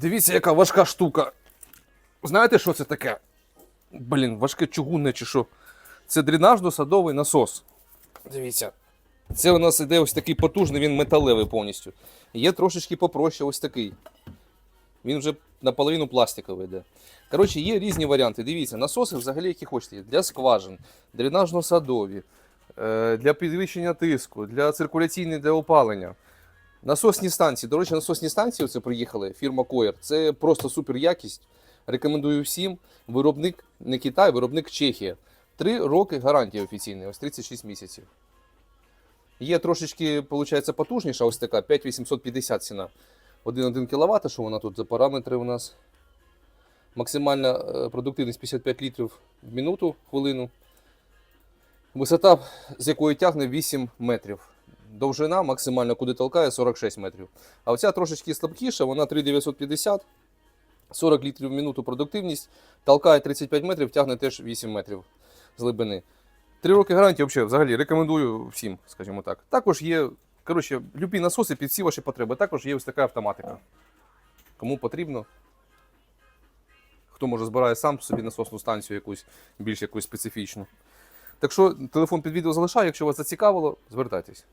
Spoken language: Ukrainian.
Дивіться, яка важка штука. Знаєте, що це таке? Блін, важке чугунне чи що. Це дренажно-садовий насос. Дивіться. Це у нас іде ось такий потужний, він металевий повністю. Є трошечки попроще ось такий. Він вже наполовину пластиковий йде. Коротше, є різні варіанти. Дивіться, насоси взагалі які хочете. Для скважин, дренажно-садові, е, для підвищення тиску, для циркуляційних, для опалення. Насосні станції. До речі, насосні станції оце приїхали, фірма Коєр. Це просто супер якість. Рекомендую всім. Виробник не Китай, виробник Чехія. Три роки гарантії офіційної, ось 36 місяців. Є трошечки, виходить, потужніша, ось така 5850 ціна. 1,1 кВт, що вона тут за параметри у нас. Максимальна е, продуктивність 55 літрів в минуту, хвилину. Висота, з якої тягне 8 метрів. Довжина максимально, куди толкає 46 метрів. А оця трошечки слабкіша, вона 3950, 40 літрів в минуту продуктивність, толкає 35 метрів, тягне теж 8 метрів з глибини. Три роки гарантії взагалі, взагалі рекомендую всім, скажімо так. Також є, коротше, любі насоси під всі ваші потреби. Також є ось така автоматика. Кому потрібно. Хто може збирає сам собі насосну станцію якусь більш якусь специфічну. Так що телефон під відео залишаю, якщо вас зацікавило, звертайтесь.